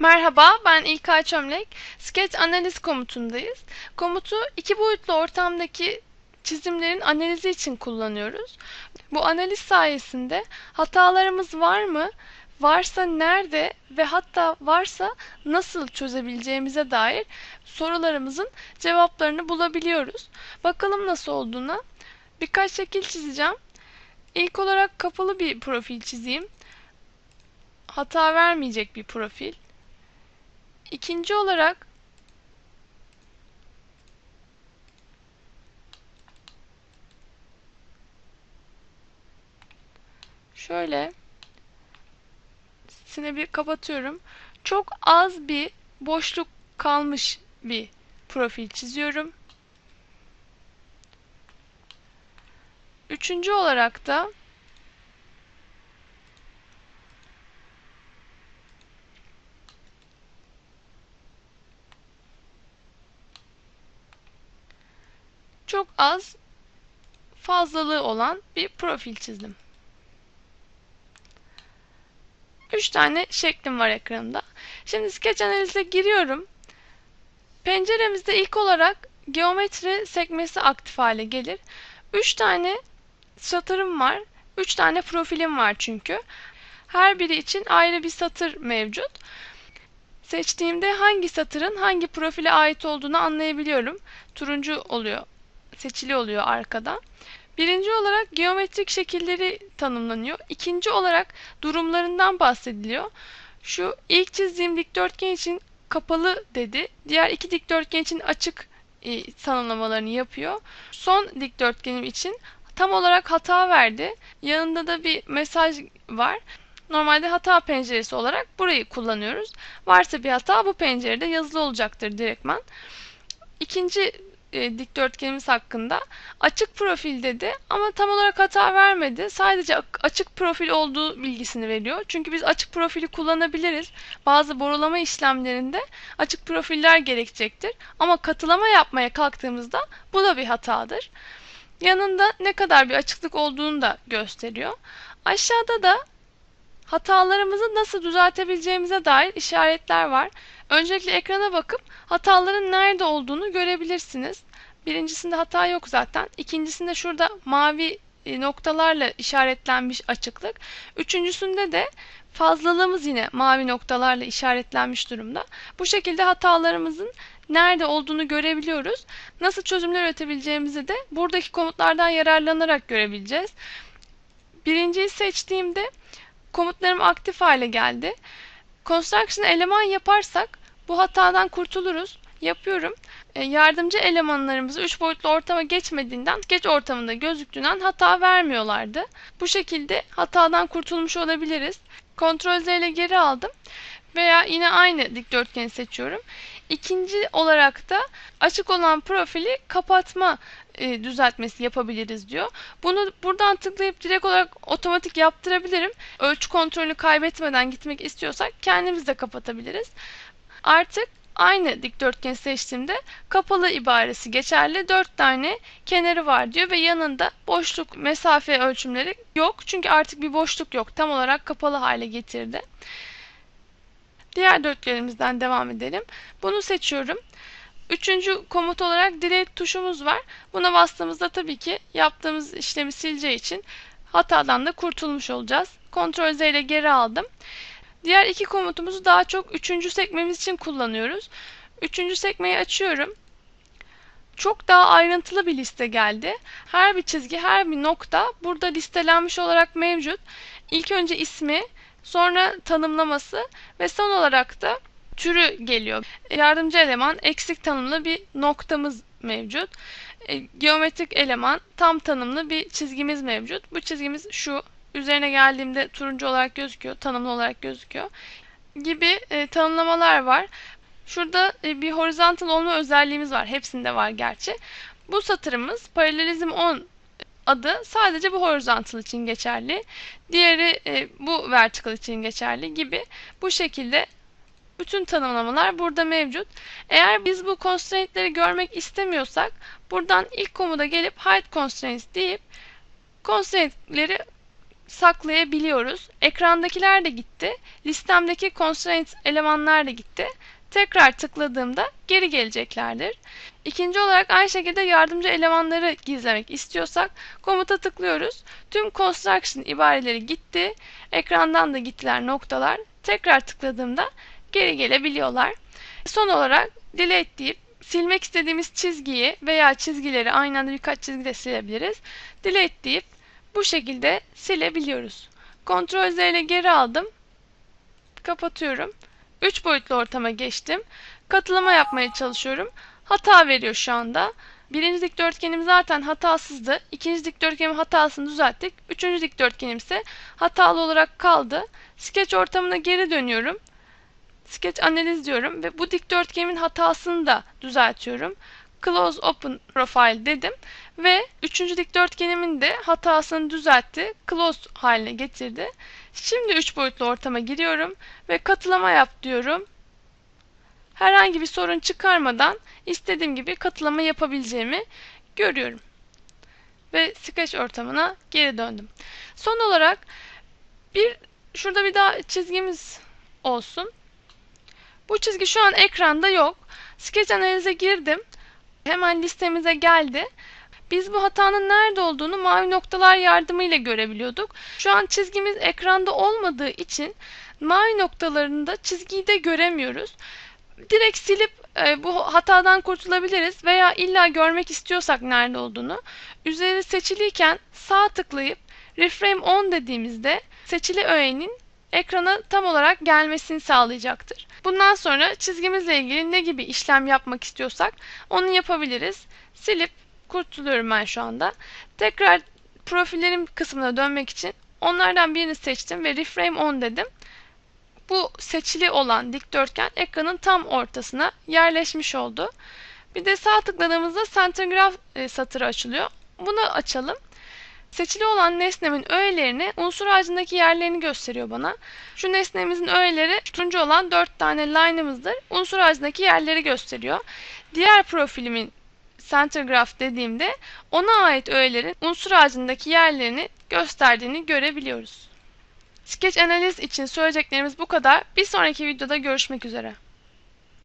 Merhaba, ben İlkay Çömlek. Sketch analiz komutundayız. Komutu iki boyutlu ortamdaki çizimlerin analizi için kullanıyoruz. Bu analiz sayesinde hatalarımız var mı, varsa nerede ve hatta varsa nasıl çözebileceğimize dair sorularımızın cevaplarını bulabiliyoruz. Bakalım nasıl olduğuna. Birkaç şekil çizeceğim. İlk olarak kapalı bir profil çizeyim. Hata vermeyecek bir profil. İkinci olarak şöyle bir kapatıyorum. Çok az bir boşluk kalmış bir profil çiziyorum. Üçüncü olarak da çok az fazlalığı olan bir profil çizdim. 3 tane şeklim var ekranımda. Şimdi sketch analize giriyorum. Penceremizde ilk olarak geometri sekmesi aktif hale gelir. 3 tane satırım var. 3 tane profilim var çünkü. Her biri için ayrı bir satır mevcut. Seçtiğimde hangi satırın hangi profile ait olduğunu anlayabiliyorum. Turuncu oluyor seçili oluyor arkada. Birinci olarak geometrik şekilleri tanımlanıyor. İkinci olarak durumlarından bahsediliyor. Şu ilk çizdiğim dikdörtgen için kapalı dedi. Diğer iki dikdörtgen için açık e, tanımlamalarını yapıyor. Son dikdörtgenim için tam olarak hata verdi. Yanında da bir mesaj var. Normalde hata penceresi olarak burayı kullanıyoruz. Varsa bir hata bu pencerede yazılı olacaktır direktman. İkinci e, dikdörtgenimiz hakkında açık profil dedi ama tam olarak hata vermedi. Sadece açık profil olduğu bilgisini veriyor. Çünkü biz açık profili kullanabiliriz. Bazı borulama işlemlerinde açık profiller gerekecektir. Ama katılama yapmaya kalktığımızda bu da bir hatadır. Yanında ne kadar bir açıklık olduğunu da gösteriyor. Aşağıda da hatalarımızı nasıl düzeltebileceğimize dair işaretler var. Öncelikle ekrana bakıp hataların nerede olduğunu görebilirsiniz. Birincisinde hata yok zaten. İkincisinde şurada mavi e, noktalarla işaretlenmiş açıklık. Üçüncüsünde de fazlalığımız yine mavi noktalarla işaretlenmiş durumda. Bu şekilde hatalarımızın nerede olduğunu görebiliyoruz. Nasıl çözümler üretebileceğimizi de buradaki komutlardan yararlanarak görebileceğiz. Birinciyi seçtiğimde komutlarım aktif hale geldi. Construction eleman yaparsak bu hatadan kurtuluruz. Yapıyorum. E, yardımcı elemanlarımızı 3 boyutlu ortama geçmediğinden, geç ortamında gözüktüğünden hata vermiyorlardı. Bu şekilde hatadan kurtulmuş olabiliriz. Ctrl Z ile geri aldım. Veya yine aynı dikdörtgeni seçiyorum. İkinci olarak da açık olan profili kapatma e, düzeltmesi yapabiliriz diyor. Bunu buradan tıklayıp direkt olarak otomatik yaptırabilirim. Ölçü kontrolünü kaybetmeden gitmek istiyorsak kendimiz de kapatabiliriz. Artık aynı dikdörtgen seçtiğimde kapalı ibaresi geçerli. 4 tane kenarı var diyor ve yanında boşluk mesafe ölçümleri yok. Çünkü artık bir boşluk yok. Tam olarak kapalı hale getirdi. Diğer dörtgenimizden devam edelim. Bunu seçiyorum. Üçüncü komut olarak delete tuşumuz var. Buna bastığımızda tabii ki yaptığımız işlemi sileceği için hatadan da kurtulmuş olacağız. Ctrl Z ile geri aldım. Diğer iki komutumuzu daha çok üçüncü sekmemiz için kullanıyoruz. Üçüncü sekmeyi açıyorum. Çok daha ayrıntılı bir liste geldi. Her bir çizgi, her bir nokta burada listelenmiş olarak mevcut. İlk önce ismi, sonra tanımlaması ve son olarak da türü geliyor. Yardımcı eleman eksik tanımlı bir noktamız mevcut. E, geometrik eleman tam tanımlı bir çizgimiz mevcut. Bu çizgimiz şu. Üzerine geldiğimde turuncu olarak gözüküyor, tanımlı olarak gözüküyor gibi e, tanımlamalar var. Şurada e, bir horizontal olma özelliğimiz var. Hepsinde var gerçi. Bu satırımız paralelizm 10 adı sadece bu horizontal için geçerli. Diğeri e, bu vertical için geçerli gibi. Bu şekilde bütün tanımlamalar burada mevcut. Eğer biz bu constraint'leri görmek istemiyorsak buradan ilk komuda gelip hide constraints deyip constraint'leri saklayabiliyoruz. Ekrandakiler de gitti. Listemdeki constraints elemanlar da gitti. Tekrar tıkladığımda geri geleceklerdir. İkinci olarak aynı şekilde yardımcı elemanları gizlemek istiyorsak komuta tıklıyoruz. Tüm construction ibareleri gitti. Ekrandan da gittiler noktalar. Tekrar tıkladığımda geri gelebiliyorlar. Son olarak delete deyip silmek istediğimiz çizgiyi veya çizgileri aynı anda birkaç çizgi de silebiliriz. Delete deyip bu şekilde silebiliyoruz. Ctrl Z ile geri aldım. Kapatıyorum. 3 boyutlu ortama geçtim. Katılama yapmaya çalışıyorum. Hata veriyor şu anda. Birinci dikdörtgenim zaten hatasızdı. İkinci dikdörtgenim hatasını düzelttik. Üçüncü dikdörtgenim ise hatalı olarak kaldı. Sketch ortamına geri dönüyorum. Sketch analiz diyorum ve bu dikdörtgenimin hatasını da düzeltiyorum. Close Open Profile dedim ve üçüncü dikdörtgenimin de hatasını düzeltti. Close haline getirdi. Şimdi üç boyutlu ortama giriyorum ve katılama yap diyorum. Herhangi bir sorun çıkarmadan istediğim gibi katılama yapabileceğimi görüyorum. Ve Sketch ortamına geri döndüm. Son olarak bir şurada bir daha çizgimiz olsun. Bu çizgi şu an ekranda yok. Sketch analize girdim. Hemen listemize geldi. Biz bu hatanın nerede olduğunu mavi noktalar yardımıyla görebiliyorduk. Şu an çizgimiz ekranda olmadığı için mavi noktalarında çizgiyi de göremiyoruz. Direkt silip e, bu hatadan kurtulabiliriz veya illa görmek istiyorsak nerede olduğunu üzeri seçiliyken sağ tıklayıp reframe on dediğimizde seçili öğenin ekrana tam olarak gelmesini sağlayacaktır. Bundan sonra çizgimizle ilgili ne gibi işlem yapmak istiyorsak onu yapabiliriz. Silip kurtuluyorum ben şu anda. Tekrar profillerim kısmına dönmek için onlardan birini seçtim ve reframe on dedim. Bu seçili olan dikdörtgen ekranın tam ortasına yerleşmiş oldu. Bir de sağ tıkladığımızda center graph e, satırı açılıyor. Bunu açalım. Seçili olan nesnemin öğelerini unsur ağacındaki yerlerini gösteriyor bana. Şu nesnemizin öğeleri turuncu olan 4 tane line'ımızdır. Unsur ağacındaki yerleri gösteriyor. Diğer profilimin center graph dediğimde ona ait öğelerin unsur ağacındaki yerlerini gösterdiğini görebiliyoruz. Sketch analiz için söyleyeceklerimiz bu kadar. Bir sonraki videoda görüşmek üzere.